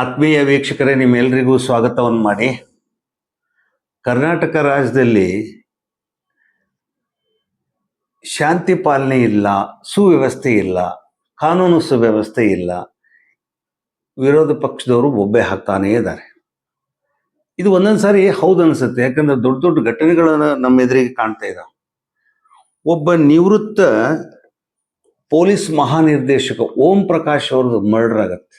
ಆತ್ಮೀಯ ವೀಕ್ಷಕರೇ ನಿಮ್ಮೆಲ್ಲರಿಗೂ ಸ್ವಾಗತವನ್ನು ಮಾಡಿ. ಕರ್ನಾಟಕ ರಾಜ್ಯದಲ್ಲಿ ಶಾಂತಿ ಪಾಲನೆ ಇಲ್ಲ, ಸುವ್ಯವಸ್ಥೆ ಇಲ್ಲ, ಕಾನೂನು ಸುವ್ಯವಸ್ಥೆ ಇಲ್ಲ, ವಿರೋಧ ಪಕ್ಷದವರು ಒಬ್ಬೆ ಹಾಕ್ತಾನೇ ಇದ್ದಾರೆ. ಇದು ಒಂದೊಂದು ಸಾರಿ ಹೌದು ಅನಿಸುತ್ತೆ, ಯಾಕಂದ್ರೆ ದೊಡ್ಡ ದೊಡ್ಡ ಘಟನೆಗಳನ್ನು ನಮ್ಮ ಎದುರಿಗೆ ಕಾಣ್ತಾ ಇದ್ದಾವೆ ಒಬ್ಬ ನಿವೃತ್ತ ಪೊಲೀಸ್ ಮಹಾನಿರ್ದೇಶಕ ಓಂ ಪ್ರಕಾಶ್ ಅವ್ರದ್ದು ಮರ್ಡರ್ ಆಗತ್ತೆ.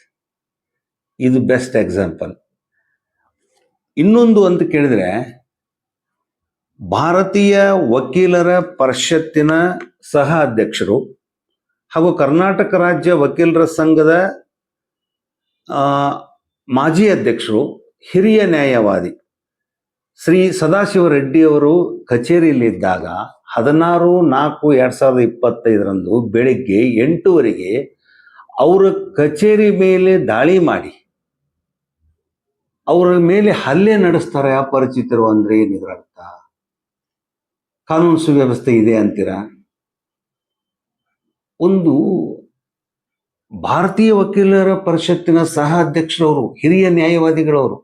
ಇದು ಬೆಸ್ಟ್ ಎಕ್ಸಾಂಪಲ್ ಇನ್ನೊಂದು ಅಂತ ಕೇಳಿದ್ರೆ, ಭಾರತೀಯ ವಕೀಲರ ಪರಿಷತ್ತಿನ ಸಹ ಅಧ್ಯಕ್ಷರು ಹಾಗೂ ಕರ್ನಾಟಕ ರಾಜ್ಯ ವಕೀಲರ ಸಂಘದ ಮಾಜಿ ಅಧ್ಯಕ್ಷರು, ಹಿರಿಯ ನ್ಯಾಯವಾದಿ ಶ್ರೀ ಸದಾಶಿವ ರೆಡ್ಡಿ ಅವರು ಕಚೇರಿಯಲ್ಲಿದ್ದಾಗ ಹದಿನಾರು, ನಾಲ್ಕು, ಎರಡು ಸಾವಿರದ ಇಪ್ಪತ್ತೈದರಂದು ಬೆಳಿಗ್ಗೆ ಎಂಟೂವರೆಗೆ ಅವರ ಕಚೇರಿ ಮೇಲೆ ದಾಳಿ ಮಾಡಿ ಅವರ ಮೇಲೆ ಹಲ್ಲೆ ನಡೆಸ್ತಾರೆ ಅಪರಿಚಿತರು ಅಂದ್ರೆ ಏನಿದ್ರ ಅರ್ಥ ಕಾನೂನು ಸುವ್ಯವಸ್ಥೆ ಇದೆ ಅಂತೀರಾ? ಒಂದು ಭಾರತೀಯ ವಕೀಲರ ಪರಿಷತ್ತಿನ ಸಹ ಅಧ್ಯಕ್ಷರವರು, ಹಿರಿಯ ನ್ಯಾಯವಾದಿಗಳವರು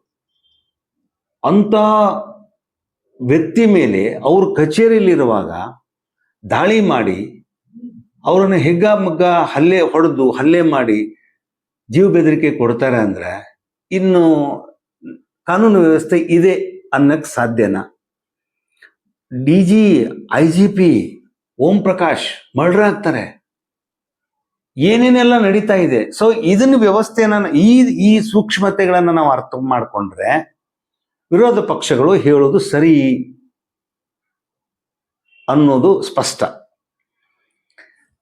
ಅಂತ ವ್ಯಕ್ತಿ ಮೇಲೆ ಅವ್ರ ಕಚೇರಿಯಲ್ಲಿರುವಾಗ ದಾಳಿ ಮಾಡಿ ಅವರನ್ನು ಹೆಗ್ಗಾಮಗ್ಗ ಹಲ್ಲೆ ಹೊಡೆದು ಹಲ್ಲೆ ಮಾಡಿ ಜೀವ ಬೆದರಿಕೆ ಕೊಡ್ತಾರೆ ಅಂದ್ರೆ ಇನ್ನು ಕಾನೂನು ವ್ಯವಸ್ಥೆ ಇದೆ ಅನ್ನಕ್ಕೆ ಸಾಧ್ಯನಾ? D G, I G P, Om Prakash murder ಆಗ್ತಾರೆ. ಏನೇನೆಲ್ಲ ನಡೀತಾ ಇದೆ? ಸೊ ಇದನ್ನ ವ್ಯವಸ್ಥೆನ ಈ ಈ ಸೂಕ್ಷ್ಮತೆಗಳನ್ನ ನಾವು ಅರ್ಥ ಮಾಡಿಕೊಂಡ್ರೆ ವಿರೋಧ ಪಕ್ಷಗಳು ಹೇಳೋದು ಸರಿ ಅನ್ನೋದು ಸ್ಪಷ್ಟ.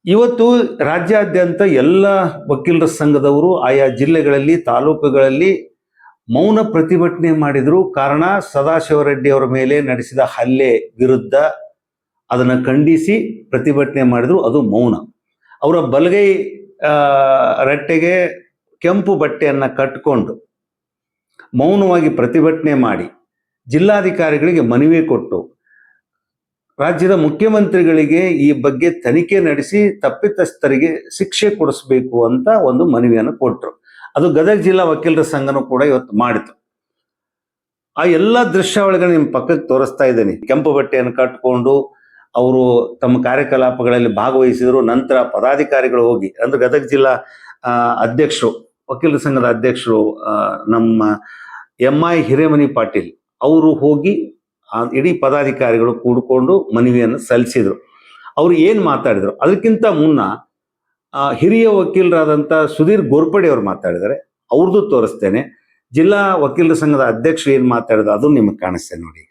ಇವತ್ತು ರಾಜ್ಯಾದ್ಯಂತ ಎಲ್ಲ ವಕೀಲರ ಸಂಘದವರು ಆಯಾ ಜಿಲ್ಲೆಗಳಲ್ಲಿ, ತಾಲೂಕುಗಳಲ್ಲಿ ಮೌನ ಪ್ರತಿಭಟನೆ ಮಾಡಿದ್ರು ಕಾರಣ ಸದಾಶಿವರೆಡ್ಡಿ ಅವರ ಮೇಲೆ ನಡೆಸಿದ ಹಲ್ಲೆ ವಿರುದ್ಧ ಅದನ್ನು ಖಂಡಿಸಿ ಪ್ರತಿಭಟನೆ ಮಾಡಿದ್ರು. ಅದು ಮೌನ. ಅವರ ಬಲಗೈ ರಟ್ಟೆಗೆ ಕೆಂಪು ಬಟ್ಟೆಯನ್ನು ಕಟ್ಕೊಂಡು ಮೌನವಾಗಿ ಪ್ರತಿಭಟನೆ ಮಾಡಿ ಜಿಲ್ಲಾಧಿಕಾರಿಗಳಿಗೆ ಮನವಿ ಕೊಟ್ಟು ರಾಜ್ಯದ ಮುಖ್ಯಮಂತ್ರಿಗಳಿಗೆ ಈ ಬಗ್ಗೆ ತನಿಖೆ ನಡೆಸಿ ತಪ್ಪಿತಸ್ಥರಿಗೆ ಶಿಕ್ಷೆ ಕೊಡಿಸ್ಬೇಕು ಅಂತ ಒಂದು ಮನವಿಯನ್ನು ಕೊಟ್ಟರು ಅದು ಗದಗ ಜಿಲ್ಲಾ ವಕೀಲರ ಸಂಘನೂ ಕೂಡ ಇವತ್ತು ಮಾಡಿತು ಆ ಎಲ್ಲ ದೃಶ್ಯಾವಳಿಗಳನ್ನ ನಿಮ್ಮ ಪಕ್ಕಕ್ಕೆ ತೋರಿಸ್ತಾ ಇದ್ದೇನೆ. ಕೆಂಪು ಬಟ್ಟೆಯನ್ನು ಕಟ್ಟಿಕೊಂಡು ಅವರು ತಮ್ಮ ಕಾರ್ಯಕಲಾಪಗಳಲ್ಲಿ ಭಾಗವಹಿಸಿದ್ರು. ನಂತರ ಪದಾಧಿಕಾರಿಗಳು ಹೋಗಿ, ಅಂದ್ರೆ ಗದಗ ಜಿಲ್ಲಾ ಅಧ್ಯಕ್ಷರು, ವಕೀಲರ ಸಂಘದ ಅಧ್ಯಕ್ಷರು ನಮ್ಮ ಎಂ ಐ ಹಿರೇಮನಿ ಪಾಟೀಲ್ ಅವರು ಹೋಗಿ ಇಡೀ ಪದಾಧಿಕಾರಿಗಳು ಕೂಡಿಕೊಂಡು ಮನವಿಯನ್ನು ಸಲ್ಲಿಸಿದ್ರು. ಅವರು ಏನು ಮಾತಾಡಿದ್ರು? ಅದಕ್ಕಿಂತ ಮುನ್ನ ಹಿರಿಯ ವಕೀಲರಾದಂಥ ಸುಧೀರ್ ಗೋರ್ಪಡೆ ಅವರು ಮಾತಾಡಿದ್ದಾರೆ. ಅವ್ರದ್ದು ತೋರಿಸ್ತೇನೆ. ಜಿಲ್ಲಾ ವಕೀಲರ ಸಂಘದ ಅಧ್ಯಕ್ಷರು ಏನು ಮಾತಾಡಿದ್ರು ಅದು ನಿಮಗೆ ಕಾಣಿಸ್ತೇನೆ ನೋಡಿ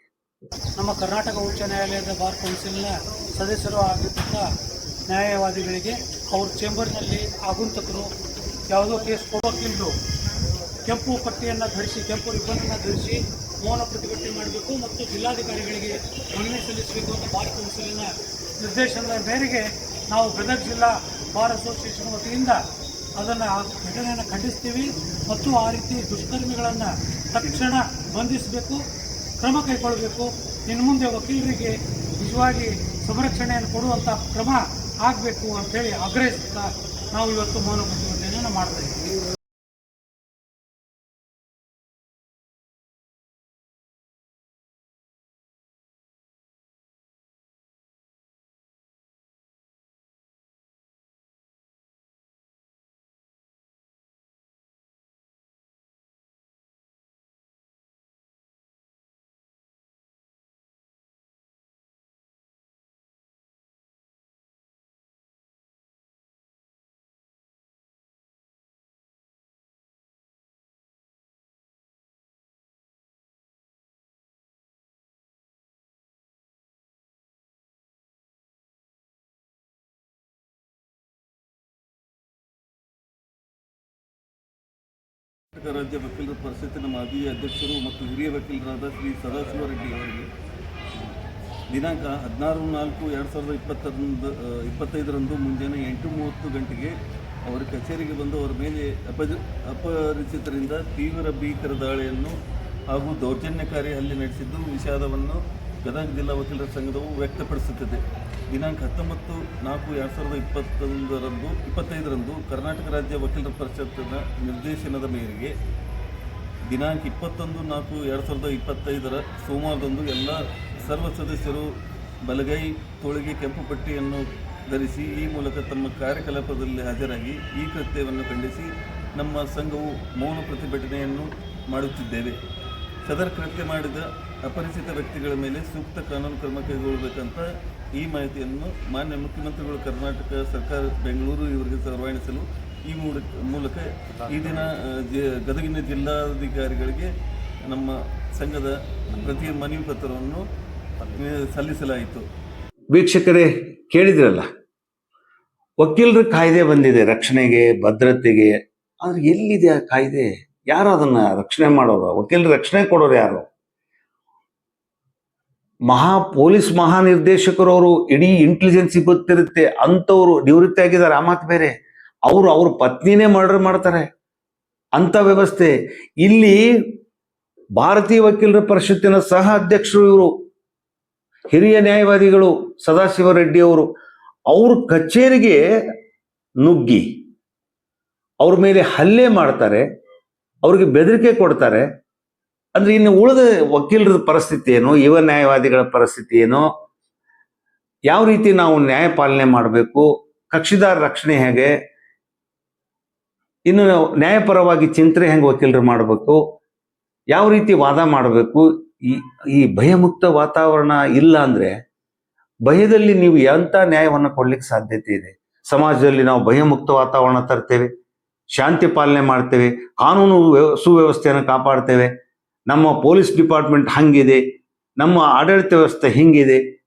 ನಮ್ಮ ಕರ್ನಾಟಕ ಉಚ್ಚ ನ್ಯಾಯಾಲಯದ ಬಾರ್ ಕೌನ್ಸಿಲ್ನ ಸದಸ್ಯರು ಆಗಿರ್ತಕ್ಕ ನ್ಯಾಯವಾದಿಗಳಿಗೆ ಅವ್ರ ಚೇಂಬರ್ನಲ್ಲಿ ಆಗುಂತಕರು ಯಾವುದೋ ಕೇಸ್ ಕೊಡೋಕ್ಕಿಂದು ಕೆಂಪು ಪಟ್ಟಿಯನ್ನು ಧರಿಸಿ, ಕೆಂಪು ರಿಬ್ಬನನ್ನು ಧರಿಸಿ ಮೌನ ಪ್ರತಿಭಟನೆ ಮಾಡಬೇಕು ಮತ್ತು ಜಿಲ್ಲಾಧಿಕಾರಿಗಳಿಗೆ ಮನವಿ ಸಲ್ಲಿಸಬೇಕು ಅಂತ ಬಾರ್ ಕೌನ್ಸಿಲಿನ ನಿರ್ದೇಶನದ ಮೇರೆಗೆ ನಾವು ಗದಗ ಜಿಲ್ಲಾ ಬಾರ್ ಅಸೋಸಿಯೇಷನ್ ವತಿಯಿಂದ ಅದನ್ನು ಆ ಘಟನೆಯನ್ನು ಖಂಡಿಸ್ತೀವಿ ಮತ್ತು ಆ ರೀತಿ ದುಷ್ಕರ್ಮಿಗಳನ್ನು ತಕ್ಷಣ ಬಂಧಿಸಬೇಕು, ಕ್ರಮ ಕೈಗೊಳ್ಳಬೇಕು ಇನ್ನು ಮುಂದೆ ವಕೀಲರಿಗೆ ನಿಜವಾಗಿ ಸಂರಕ್ಷಣೆಯನ್ನು ಕೊಡುವಂಥ ಕ್ರಮ ಆಗಬೇಕು ಅಂತೇಳಿ ಆಗ್ರಹಿಸುತ್ತಾ ನಾವು ಇವತ್ತು ಮೌನ ಪ್ರತಿಭಟನೆಯನ್ನು ಮಾಡ್ತಾ ಕರ್ನಾಟಕ ರಾಜ್ಯ ವಕೀಲರ ಪರಿಷತ್ತಿನ ಮಾಜಿ ಅಧ್ಯಕ್ಷರು ಮತ್ತು ಹಿರಿಯ ವಕೀಲರಾದ ಶ್ರೀ ಸದಾಶಿವ ರೆಡ್ಡಿ ಅವರಿಗೆ ದಿನಾಂಕ ಹದಿನಾರು ನಾಲ್ಕು ಎರಡು ಸಾವಿರದ ಇಪ್ಪತ್ತೊಂದು ಇಪ್ಪತ್ತೈದರಂದು ಮುಂಜಾನೆ ಎಂಟು ಮೂವತ್ತು ಗಂಟೆಗೆ ಅವರ ಕಚೇರಿಗೆ ಬಂದು ಅವರ ಮೇಲೆ ಅಪಜ, ಅಪರಿಚಿತರಿಂದ ತೀವ್ರ ಭೀಕರ ದಾಳಿಯನ್ನು ಹಾಗೂ ದೌರ್ಜನ್ಯಕಾರಿ ಹಲ್ಲೆ ನಡೆಸಿದ್ದು ವಿಷಾದವನ್ನು ಗದಗ ಜಿಲ್ಲಾ ವಕೀಲರ ಸಂಘದವು ವ್ಯಕ್ತಪಡಿಸುತ್ತಿದೆ. ದಿನಾಂಕ ಹತ್ತೊಂಬತ್ತು ನಾಲ್ಕು ಎರಡು ಸಾವಿರದ ಇಪ್ಪತ್ತೊಂದರಂದು, ಇಪ್ಪತ್ತೈದರಂದು ಕರ್ನಾಟಕ ರಾಜ್ಯ ವಕೀಲರ ಪರಿಷತ್ತಿನ ನಿರ್ದೇಶನದ ಮೇರೆಗೆ ದಿನಾಂಕ ಇಪ್ಪತ್ತೊಂದು ನಾಲ್ಕು ಎರಡು ಸಾವಿರದ ಇಪ್ಪತ್ತೈದರ ಸೋಮವಾರದಂದು ಎಲ್ಲ ಸರ್ವ ಸದಸ್ಯರು ಬಲಗೈ ತೋಳಿಗೆ ಕೆಂಪು ಪಟ್ಟಿಯನ್ನು ಧರಿಸಿ ಈ ಮೂಲಕ ತಮ್ಮ ಕಾರ್ಯಕಲಾಪದಲ್ಲಿ ಹಾಜರಾಗಿ ಈ ಕೃತ್ಯವನ್ನು ಖಂಡಿಸಿ ನಮ್ಮ ಸಂಘವು ಮೌನ ಪ್ರತಿಭಟನೆಯನ್ನು ಮಾಡುತ್ತಿದ್ದೇವೆ. ಸದರ್ ಕೃತ್ಯ ಮಾಡಿದ ಅಪರಿಚಿತ ವ್ಯಕ್ತಿಗಳ ಮೇಲೆ ಸೂಕ್ತ ಕಾನೂನು ಕ್ರಮ ಕೈಗೊಳ್ಳಬೇಕಂತ ಈ ಮಾಹಿತಿಯನ್ನು ಮಾನ್ಯ ಮುಖ್ಯಮಂತ್ರಿಗಳು ಕರ್ನಾಟಕ ಸರ್ಕಾರ ಬೆಂಗಳೂರು ಇವರಿಗೆ ರವಾನಿಸಲು ಈ ಮೂಲಕ ಈ ದಿನ ಗದಗಿನ ಜಿಲ್ಲಾಧಿಕಾರಿಗಳಿಗೆ ನಮ್ಮ ಸಂಘದ ಪ್ರತಿ ಮನವಿ ಪತ್ರವನ್ನು ಸಲ್ಲಿಸಲಾಯಿತು. ವೀಕ್ಷಕರೇ, ಕೇಳಿದ್ರಲ್ಲ, ವಕೀಲರ ಕಾಯ್ದೆ ಬಂದಿದೆ, ರಕ್ಷಣೆಗೆ, ಭದ್ರತೆಗೆ. ಆದ್ರೆ ಎಲ್ಲಿದೆ ಆ ಕಾಯ್ದೆ? ಯಾರು ಅದನ್ನ ರಕ್ಷಣೆ ಮಾಡೋರು? ವಕೀಲ್ ರಕ್ಷಣೆ ಕೊಡೋರು ಯಾರು? ಮಹಾ ಪೊಲೀಸ್ ಮಹಾನಿರ್ದೇಶಕರು ಅವರು ಇಡೀ ಇಂಟೆಲಿಜೆನ್ಸಿ ಗೊತ್ತಿರುತ್ತೆ. ಅಂಥವ್ರು ನಿವೃತ್ತಿ ಆಗಿದ್ದಾರೆ. ಆ ಮಾತು ಬೇರೆ. ಅವರು ಅವ್ರ ಪತ್ನಿನೇ ಮರ್ಡರ್ ಮಾಡ್ತಾರೆ. ಅಂತ ವ್ಯವಸ್ಥೆ. ಇಲ್ಲಿ ಭಾರತೀಯ ವಕೀಲರ ಪರಿಷತ್ತಿನ ಸಹ ಅಧ್ಯಕ್ಷರು ಇವರು. ಹಿರಿಯ ನ್ಯಾಯವಾದಿಗಳು ಸದಾಶಿವ ರೆಡ್ಡಿ ಅವರು. ಅವ್ರ ಕಚೇರಿಗೆ ನುಗ್ಗಿ, ಅವ್ರ ಮೇಲೆ ಹಲ್ಲೆ ಮಾಡ್ತಾರೆ. ಅವ್ರಿಗೆ ಬೆದರಿಕೆ ಕೊಡ್ತಾರೆ. ಅಂದ್ರೆ ಇನ್ನು ಉಳಿದ ವಕೀಲರ ಪರಿಸ್ಥಿತಿ ಏನು, ಯುವ ನ್ಯಾಯವಾದಿಗಳ ಪರಿಸ್ಥಿತಿ ಏನು, ಯಾವ ರೀತಿ ನಾವು ನ್ಯಾಯ ಪಾಲನೆ ಮಾಡಬೇಕು, ಕಕ್ಷಿದಾರ ರಕ್ಷಣೆ ಹೇಗೆ, ಇನ್ನು ನ್ಯಾಯಪರವಾಗಿ ಚಿಂತನೆ ಹೆಂಗೆ ವಕೀಲರು ಮಾಡಬೇಕು, ಯಾವ ರೀತಿ ವಾದ ಮಾಡಬೇಕು, ಈ ಈ ಭಯಮುಕ್ತ ವಾತಾವರಣ ಇಲ್ಲ ಅಂದ್ರೆ ಭಯದಲ್ಲಿ ನೀವು ಎಂಥ ನ್ಯಾಯವನ್ನು ಕೊಡ್ಲಿಕ್ಕೆ ಸಾಧ್ಯತೆ ಇದೆ? ಸಮಾಜದಲ್ಲಿ ನಾವು ಭಯಮುಕ್ತ ವಾತಾವರಣ ತರ್ತೇವೆ ಶಾಂತಿ ಪಾಲನೆ ಮಾಡ್ತೇವೆ, ಕಾನೂನು ವ್ಯವ- ಸುವ್ಯವಸ್ಥೆಯನ್ನು ಕಾಪಾಡ್ತೇವೆ. ನಮ್ಮ ಪೊಲೀಸ್ ಡಿಪಾರ್ಟ್ಮೆಂಟ್ ಹಂಗಿದೆ, ನಮ್ಮ ಆಡಳಿತ ವ್ಯವಸ್ಥೆ ಹಿಂಗಿದೆ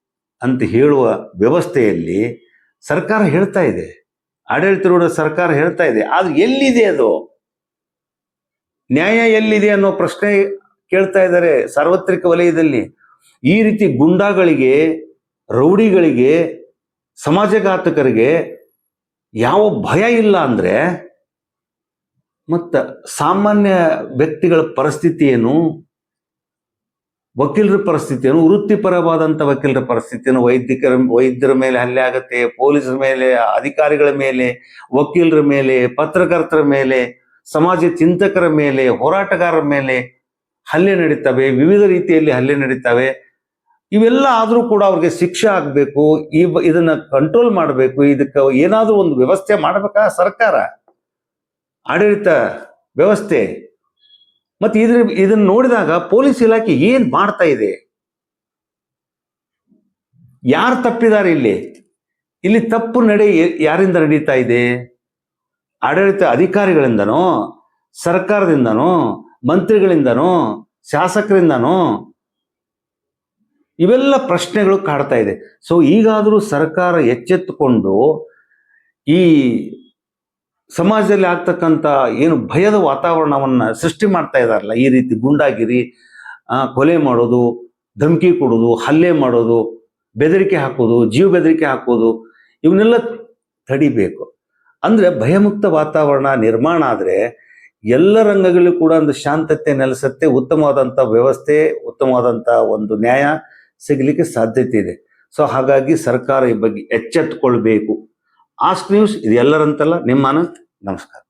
ಅಂತ ಹೇಳುವ ವ್ಯವಸ್ಥೆಯಲ್ಲಿ ಸರ್ಕಾರ ಹೇಳ್ತಾ ಇದೆ. ಆಡಳಿತಾರೂಢ ಸರ್ಕಾರ ಹೇಳ್ತಾ ಇದೆ. ಆದ್ರೆ ಎಲ್ಲಿದೆ ಅದು? ನ್ಯಾಯ ಎಲ್ಲಿದೆ ಅನ್ನೋ ಪ್ರಶ್ನೆ ಕೇಳ್ತಾ ಇದ್ದಾರೆ ಸಾರ್ವತ್ರಿಕ ವಲಯದಲ್ಲಿ. ಈ ರೀತಿ ಗುಂಡಾಗಳಿಗೆ, ರೌಡಿಗಳಿಗೆ, ಸಮಾಜಘಾತಕರಿಗೆ ಯಾವ ಭಯ ಇಲ್ಲ ಅಂದ್ರೆ ಮತ್ತ ಸಾಮಾನ್ಯ ವ್ಯಕ್ತಿಗಳ ಪರಿಸ್ಥಿತಿ ಏನು ವಕೀಲರ ಪರಿಸ್ಥಿತಿ ಏನು ವೃತ್ತಿಪರವಾದಂಥ ವಕೀಲರ ಪರಿಸ್ಥಿತಿ ಏನು ವೈದ್ಯಕರ, ವೈದ್ಯರ ಮೇಲೆ ಹಲ್ಲೆ ಆಗುತ್ತೆ, ಪೊಲೀಸರ ಮೇಲೆ, ಅಧಿಕಾರಿಗಳ ಮೇಲೆ, ವಕೀಲರ ಮೇಲೆ, ಪತ್ರಕರ್ತರ ಮೇಲೆ, ಸಮಾಜ ಚಿಂತಕರ ಮೇಲೆ, ಹೋರಾಟಗಾರರ ಮೇಲೆ ಹಲ್ಲೆ ನಡೀತವೆ, ವಿವಿಧ ರೀತಿಯಲ್ಲಿ ಹಲ್ಲೆ ನಡೀತವೆ. ಇವೆಲ್ಲ ಆದರೂ ಕೂಡ ಅವ್ರಿಗೆ ಶಿಕ್ಷೆ ಆಗಬೇಕು ಇದನ್ನ ಕಂಟ್ರೋಲ್ ಮಾಡಬೇಕು, ಇದಕ್ಕೆ ಏನಾದರೂ ಒಂದು ವ್ಯವಸ್ಥೆ ಮಾಡಬೇಕಾ ಸರ್ಕಾರ? ಆಡಳಿತ ವ್ಯವಸ್ಥೆ. ಮತ್ತೆ ಇದ್ರ, ಇದನ್ನ ನೋಡಿದಾಗ ಪೊಲೀಸ್ ಇಲಾಖೆ ಏನು ಮಾಡ್ತಾ ಇದೆ? ಯಾರು ತಪ್ಪಿದ್ದಾರೆ ಇಲ್ಲಿ? ಇಲ್ಲಿ ತಪ್ಪು ನಡೆ, ಯಾರಿಂದ ನಡೀತಾ ಇದೆ? ಆಡಳಿತ ಅಧಿಕಾರಿಗಳಿಂದನೋ, ಸರ್ಕಾರದಿಂದನೋ, ಮಂತ್ರಿಗಳಿಂದನೋ, ಶಾಸಕರಿಂದನೋ, ಇವೆಲ್ಲ ಪ್ರಶ್ನೆಗಳು ಕಾಡ್ತಾ ಇದೆ. ಸೊ ಈಗಾದರೂ ಸರ್ಕಾರ ಎಚ್ಚೆತ್ತುಕೊಂಡು ಈ ಸಮಾಜದಲ್ಲಿ ಆಗ್ತಕ್ಕಂಥ ಏನು ಭಯದ ವಾತಾವರಣವನ್ನು ಸೃಷ್ಟಿ ಮಾಡ್ತಾ ಇದ್ದಾರಲ್ಲ ಈ ರೀತಿ ಗುಂಡಾಗಿರಿ ಕೊಲೆ ಮಾಡೋದು, ಧಮಕಿ ಕೊಡೋದು, ಹಲ್ಲೆ ಮಾಡೋದು, ಬೆದರಿಕೆ ಹಾಕೋದು, ಜೀವ ಬೆದರಿಕೆ ಹಾಕೋದು, ಇವನ್ನೆಲ್ಲ ತಡಿಬೇಕು. ಅಂದರೆ ಭಯಮುಕ್ತ ವಾತಾವರಣ ನಿರ್ಮಾಣ ಆದರೆ ಎಲ್ಲ ರಂಗಗಳಿಗೂ ಕೂಡ ಒಂದು ಶಾಂತತೆ ನೆಲೆಸತ್ತೆ ಉತ್ತಮವಾದಂಥ ವ್ಯವಸ್ಥೆ ಉತ್ತಮವಾದಂಥ ಒಂದು ನ್ಯಾಯ ಸಿಗಲಿಕ್ಕೆ ಸಾಧ್ಯತೆ ಇದೆ. ಸೊ ಹಾಗಾಗಿ ಸರ್ಕಾರ ಈ ಬಗ್ಗೆ ಎಚ್ಚೆತ್ತುಕೊಳ್ಬೇಕು. ಆಸ್ಕ್ ನ್ಯೂಸ್ ಇದು ಎಲ್ಲರಂತಲ್ಲ ನಿಮ್ಮ ಅನಂತ್ ನಮಸ್ಕಾರ.